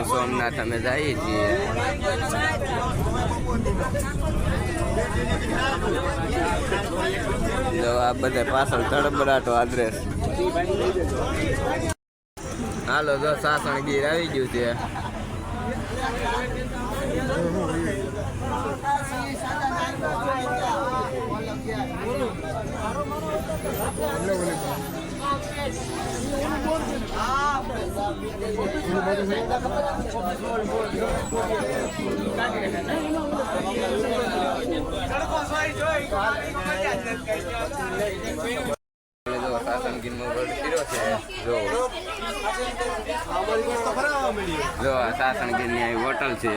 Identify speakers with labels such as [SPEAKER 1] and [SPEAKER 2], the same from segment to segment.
[SPEAKER 1] અને સોમનાથ અમે જઈએ છીએ. જો આ બધા પાછળ તડબડાટો આદરેસ હાલો, જો સાસણ ગીર આવી ગયું છે. જો આ આવી હોટલ છે.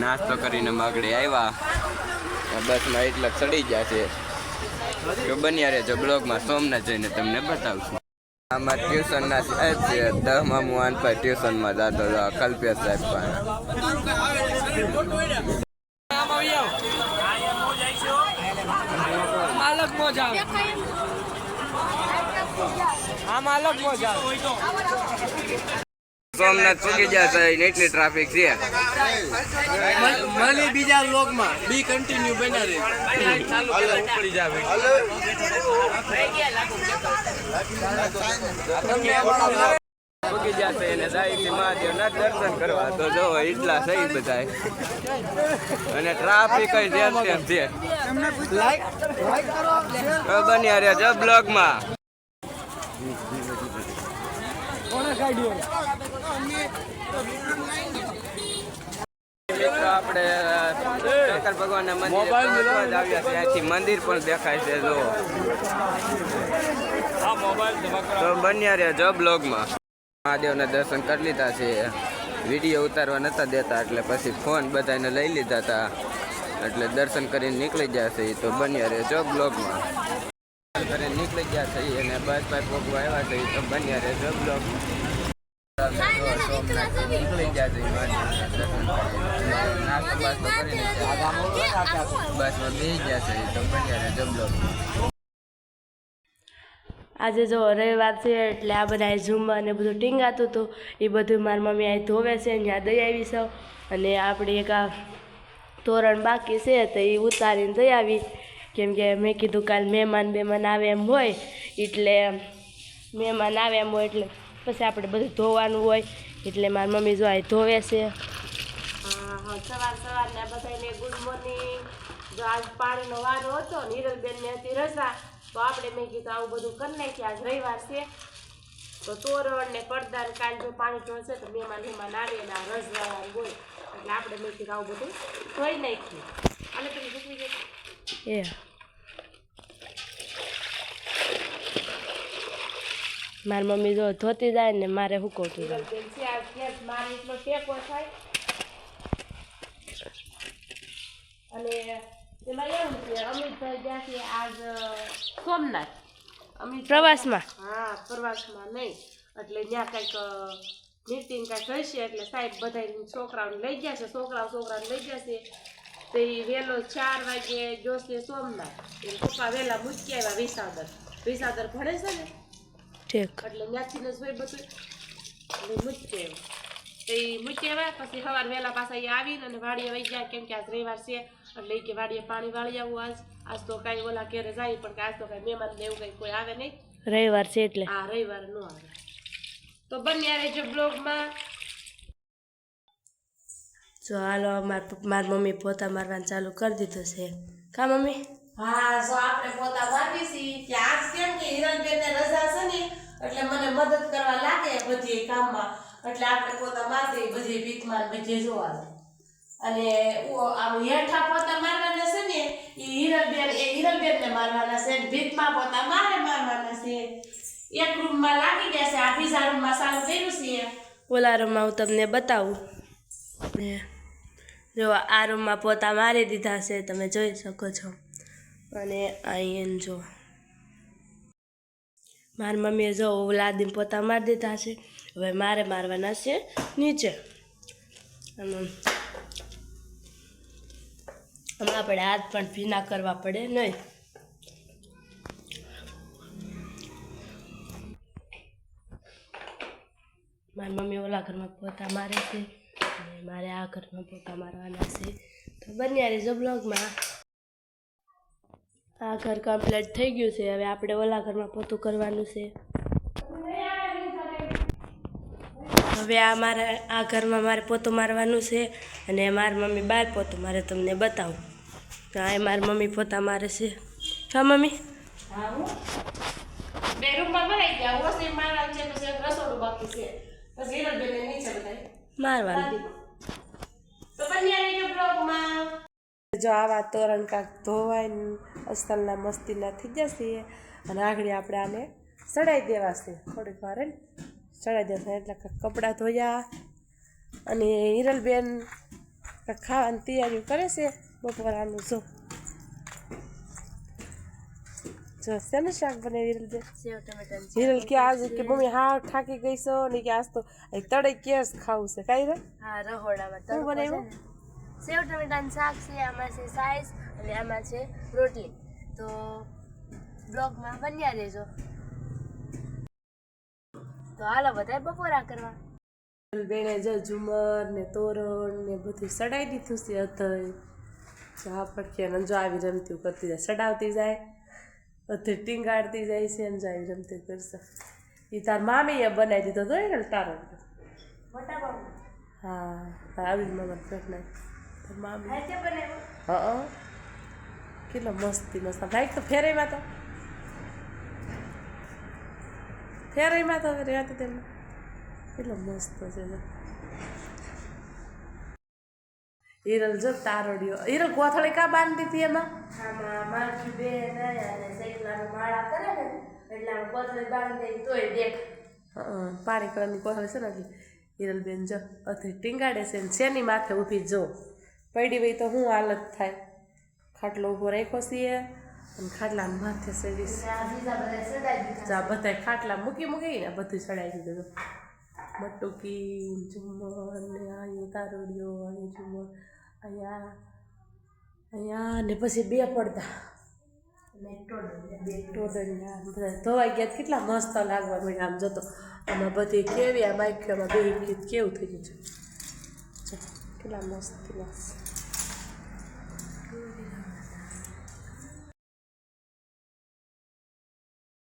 [SPEAKER 1] નાસ્તો કરીને માગડે આવ્યા. બસ બસમાં એટલા ચડી ગયા છે. તો બન્યા રહેજો બ્લોગમાં સોમનાથ જઈને તમને બતાવશું. આમાં ટ્યુશનના સાહેબ છે દહમાં આન પર ટ્યુશનમાં જતો હતો કલ્પેશ સાહેબ
[SPEAKER 2] પણ. આ માલક મોજા
[SPEAKER 1] સોમનાથ ચૂકી જાય છે ને એટલી ટ્રાફિક છે.
[SPEAKER 2] મળી બીજા લોગમાં બી કન્ટિન્યુ બન્યા રહે. ચાલુ જાવે
[SPEAKER 1] દર્શન કરવા. તો જો એટલા સહી બધાય. અને ટ્રાફિક છે. બન્યા રહ્યા છે આપણે શંકર ભગવાનના મંદિરે આવ્યા છે. અહીંથી મંદિર પણ દેખાય છે જો તો બન્યા રહ્યા જો બ્લોગમાં. મહાદેવના દર્શન કરી લીધા છે. વીડિયો ઉતારવા નતા દેતા એટલે પછી ફોન બધાને લઈ લીધા હતા. એટલે દર્શન કરીને નીકળી જશે છે. તો બન્યા રહે જો બ્લોગમાં. દર્શન કરીને નીકળી ગયા થઈ અને બસ ભાઈ પોગવા આવ્યા થઈ તો બન્યા રહે જો નીકળી ગયા નાસ્તો જો
[SPEAKER 3] આજે જો રવિવાર છે એટલે આ બધા ઝૂમમાં ને બધું ટીંગાતું હતું. એ બધું મારી મમ્મી અહીં ધોવે છે ત્યાં દઈ આવી અને આપણે એક આ તોરણ બાકી છે તો એ ઉતારીને દઈ આવી. કેમ કે મેં કીધું કાલ મહેમાન બેમાન આવે એમ હોય, એટલે મહેમાન આવે એમ હોય એટલે પછી આપણે બધું ધોવાનું હોય, એટલે મારી મમ્મી જો અહીં ધોવે છે. સવાર સવારના બધાને ગુડ મોર્નિંગ. જો આજ પાણીનો વારો હતો નીરલબેનને હતી રજા, તો આપણે મેં કીધું આવું બધું કરી નાખીએ, આજ રવિવાર છે. તો તોરણ ને પડદાર કાલ જો પાણી ઢોળશે તો મહેમાન મહેમાન આવે ને આ રસ હોય. એટલે આપણે મેં કીધું આવું બધું ધોઈ નાખીએ. અને તમે મૂકી એ મારી મમ્મી જો ધોતી જાય ને મારે હુકવતું જાય અને એમાં એવું છે અમિતભાઈ જ્યાંથી આજ સોમનાથ. અમિત પ્રવાસમાં? હા પ્રવાસમાં નહીં. એટલે ત્યાં કંઈક મીટિંગ કાંઈક હશે એટલે સાહેબ બધા છોકરાઓને લઈ ગયા છે. છોકરાઓ છોકરાને લઈ ગયા છે. તો એ વહેલો ચાર વાગે જોશે સોમનાથ એ પપ્પા વહેલા મૂકી આવ્યા વિસાદર વિસાદર ભણે છે ને
[SPEAKER 4] ઠીક
[SPEAKER 3] એટલે ત્યાંથી જ હોય બધું એટલે મૂકી આવ્યો તો એ મૂકી આવ્યા પછી સવાર વહેલા પાછા એ આવીને અને વાડીએ વહી ગયા કેમ કે આજ રવિવાર છે એટલે કે વાડીએ પાણી વાળી આવું આજ આજ તો કાંઈ ઓલા ઘેરે જાય પણ આજ તો કાંઈ મહેમાન ને એવું કંઈ કોઈ આવે નહીં
[SPEAKER 4] રવિવાર છે એટલે
[SPEAKER 3] આ રવિવાર ન આવે તો બન્યા રહેજો બ્લોગમાં
[SPEAKER 4] જો હાલો માર માર મમ્મી પોતા મારવાનું ચાલુ કરી દીધું છે. કા મમ્મી?
[SPEAKER 3] હા જો આપણે પોતા મારવી છીએ ત્યાં આજ કેમ કે હિરણબેનને રજા છે ને એટલે મને મદદ કરવા લાગે બધી કામમાં. એટલે આપણે પોતા મારતી બધી ભીખમાં ને બધી જોવા અને ઓ આમ હેઠા પોતા મારવાના છે ને એ હિરલબેન એ હિરલબેનને મારવાના છે ને ભીતમાં પોતા મારે મારવાના છે. એક રૂમમાં લાગી ગયા છે આ બીજા રૂમમાં ચાલુ કર્યું છે.
[SPEAKER 4] ઓલા રૂમમાં હું તમને બતાવું. ને જો આ રૂમમાં પોતા મારી દીધા છે, તમે જોઈ શકો છો. અને અહીં જો. મારી મમ્મીએ જો ઓલાદી પોતા મારી દીધા છે. હવે મારે મારવાના છે નીચે. આમાં આપણે હાથ પણ ભીના કરવા પડે નહીં.
[SPEAKER 3] મારી મમ્મી ઓલા ઘરમાં પોતા મારે છે. અને મારે આ ઘરમાં પોતા મારવાના છે. તો બંને રહેજો બ્લોગમાં. આ ઘર કમ્પ્લીટ થઈ ગયું છે. હવે આપણે ઓલા ઘરમાં પોતું કરવાનું છે. હવે આ મારે આ ઘરમાં મારે પોતું મારવાનું છે અને મારી મમ્મી બાર પોતું મારે તમને બતાવું. તો આ મારી મમ્મી પોતા મારે છે. હા મમ્મી?
[SPEAKER 4] બે રૂમમાં ભરાઈ ગયા. ઓસી મારવાનું છે પછી રસોડું બાકી છે. પછી નીચે બધાય
[SPEAKER 3] મારવાનું.
[SPEAKER 4] તો રહેજો બ્લોગમાં
[SPEAKER 3] જો આવા તોરણ કાંક ધોવાય ને અસ્તલના મસ્તીના થઈ જશે. અને આગળ આપણે આને સડાઈ દેવાશે થોડીક વાર સડાઈ દેશે એટલે કપડાં ધોયા. અને હિરલબેન ખાવાની તૈયારીઓ કરે છે બપોરાનું. જો. જો શેનું શાક બનાવી હિરલબેન? હિરલ કે આજ કે મમ્મી હા થાકી ગઈ છો ને કે આજ તો તળે કેસ ખાવું છે. કાંઈ રે
[SPEAKER 4] હા રહોડામાં
[SPEAKER 3] બનાવ્યું?
[SPEAKER 4] સેવ ટમેટાનું શાક છે આમાં છે સાઈઝ અને આમાં છે રોટલી. તો બ્લોગમાં બન્યા રહેજો. તો હાલો બધા બપોરા કરવા.
[SPEAKER 3] બેણે જો ઝુમર ને તોરણ ને બધું સડાઈ દીધું છે અથય ચા પડખે ને જો આવી રમતી કરતી જાય સડાવતી જાય અથે ટીંગાડતી જાય છે અને જો આવી રમતી કરશે. એ તાર મામીએ બનાવી દીધો તો ને તારો. હા આવી મમ્મી ફેટ નાખ મામી. હા કેટલો મસ્તી મસ્ત. લાઈક તો ફેરાઈમાં તો. ફેરાઈમાં તો હવે રહેતી તેમ કેટલો મસ્ત છે. હિરલ જો તારોડિયો. હિરલ કોથળી કા બાંધી હતી એમાં?
[SPEAKER 4] માખી બેન માળા કરે ને એટલે કોથળી બાંધી તોય દેખ
[SPEAKER 3] પાણી કલરની કોથળી છે ને હિરલબેન જો અથી ટીંગાડે છે ને શેની માથે ઊભી જો. પડી હોય તો શું હાલત થાય. ખાટલો ઊભો રાખ્યો છીએ અને ખાટલા માથે
[SPEAKER 4] સદાય
[SPEAKER 3] જા બધા ખાટલા મૂકી મૂકીને બધું ચડાવી દીધું મટુકી ઝુમર ને અહીંયા તારોડિયો, અહીંયા ઝુમર અહીંયા અહીંયા ને પછી બે પડદા. ધોવાઈ ગયા કેટલા મસ્ત લાગવા મળ્યા આમ જતો આમાં બધી કેવી આ બાઈકમાં બે કેવું થઈ ગયું છે. કેટલા મસ્ત લાગશે.